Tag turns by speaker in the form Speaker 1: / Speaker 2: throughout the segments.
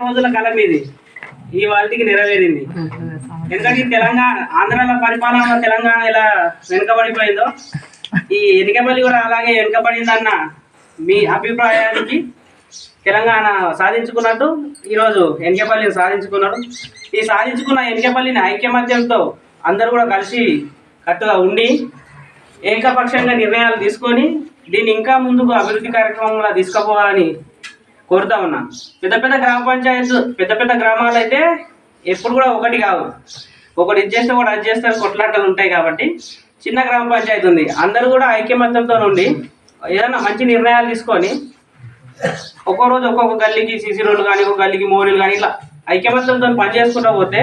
Speaker 1: రోజుల కలం ఇది. ఈ వాళ్ళకి నెరవేరింది. ఎందుకంటే తెలంగాణ ఆంధ్రాలో పరిపాలన తెలంగాణ ఎలా వెనుకబడిపోయిందో ఈ ఎన్నికపల్లి కూడా అలాగే వెనుకబడిందన్న మీ అభిప్రాయానికి తెలంగాణ సాధించుకున్నట్టు ఈరోజు ఎన్కేపల్లిని సాధించుకున్నాడు ఈ సాధించుకున్న ఎన్కేపల్లిని ఐక్యమత్యంతో అందరూ కూడా కలిసి కట్టుగా ఉండి ఏకపక్షంగా నిర్ణయాలు తీసుకొని దీన్ని ఇంకా ముందుకు అభివృద్ధి కార్యక్రమంలో తీసుకుపోవాలని కోరుతా ఉన్నా పెద్ద పెద్ద గ్రామ పంచాయత్ పెద్ద పెద్ద గ్రామాలు అయితే ఎప్పుడు కూడా ఒకటి కావు. ఒకటి ఇది చేస్తే ఒకటి అది చేస్తే కొట్లాటలు ఉంటాయి కాబట్టి చిన్న గ్రామ పంచాయతీ ఉంది. అందరూ కూడా ఐక్యమత్యంతో ఉండి ఏదైనా మంచి నిర్ణయాలు తీసుకొని ఒక్కో రోజు ఒక్కొక్క గల్లీకి సీసీ రోడ్లు కానీ ఒక గల్లీకి మోరీలు కానీ ఇట్లా ఐక్యమత్యంతో పనిచేసుకుంటూ పోతే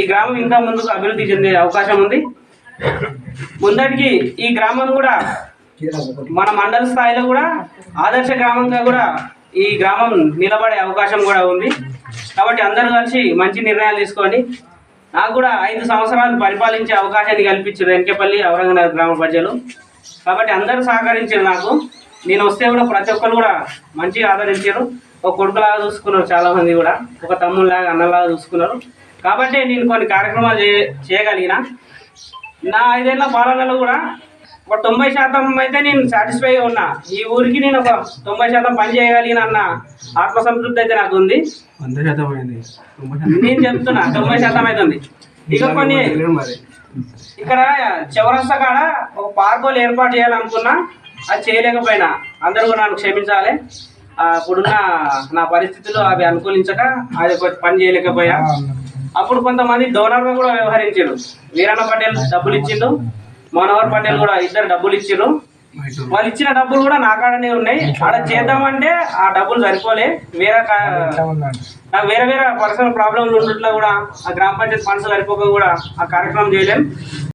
Speaker 1: ఈ గ్రామం ఇంకా ముందుకు అభివృద్ధి చెందే అవకాశం ఉంది. ముందటికి ఈ గ్రామం కూడా మన మండల స్థాయిలో కూడా ఆదర్శ గ్రామంగా కూడా ఈ గ్రామం నిలబడే అవకాశం కూడా ఉంది. కాబట్టి అందరూ కలిసి మంచి నిర్ణయాలు తీసుకోండి. నాకు కూడా ఐదు సంవత్సరాలు పరిపాలించే అవకాశాన్ని కల్పించారు వెనకపల్లి ఔరంగనగర్ గ్రామ ప్రజలు. కాబట్టి అందరూ సహకరించారు నాకు. నేను వస్తే కూడా ప్రతి ఒక్కరు కూడా మంచిగా ఆదరించారు. ఒక కొడుకులాగా చూసుకున్నారు చాలామంది కూడా. ఒక తమ్ముళ్ళలాగా అన్నలాగా చూసుకున్నారు. కాబట్టి నేను కొన్ని కార్యక్రమాలు చేయగలిగిన. నా ఐదేళ్ళ పాలనలో కూడా ఒక తొంభై శాతం అయితే నేను సాటిస్ఫై ఉన్నా. ఈ ఊరికి నేను ఒక తొంభై శాతం పని చేయగలిగిన అన్న ఆత్మసంతృప్తి అయితే నాకు ఉంది.
Speaker 2: వంద శాతం అయింది. తొంభై శాతం.
Speaker 1: నేను చెప్తున్నా తొంభై శాతం అవుతుంది ఇక కొన్ని ఇక్కడ చౌరస్తా కాడ ఒక పార్కోలు ఏర్పాటు చేయాలనుకున్నా అది చేయలేకపోయినా అందరూ కూడా నన్ను క్షమించాలి. ఆ, ఇప్పుడున్న నా పరిస్థితులు అవి అనుకూలించక అది పని చేయలేకపోయా. అప్పుడు కొంతమంది డోనర్గా కూడా వ్యవహరించారు. వీరన్న పటేల్ డబ్బులు ఇచ్చిండు. మనోహర్ పటేల్ కూడా ఇద్దరు డబ్బులు ఇచ్చిండ్రు. వాళ్ళు ఇచ్చిన డబ్బులు కూడా నా కాడనే ఉన్నాయి. అక్కడ చేద్దామంటే ఆ డబ్బులు సరిపోలే. వేరే వేరే వేరే పర్సనల్ ప్రాబ్లంలు ఉండట్లో కూడా ఆ గ్రామ పంచాయతీ ఫండ్స్ సరిపోక కూడా ఆ కార్యక్రమం చేయలేం.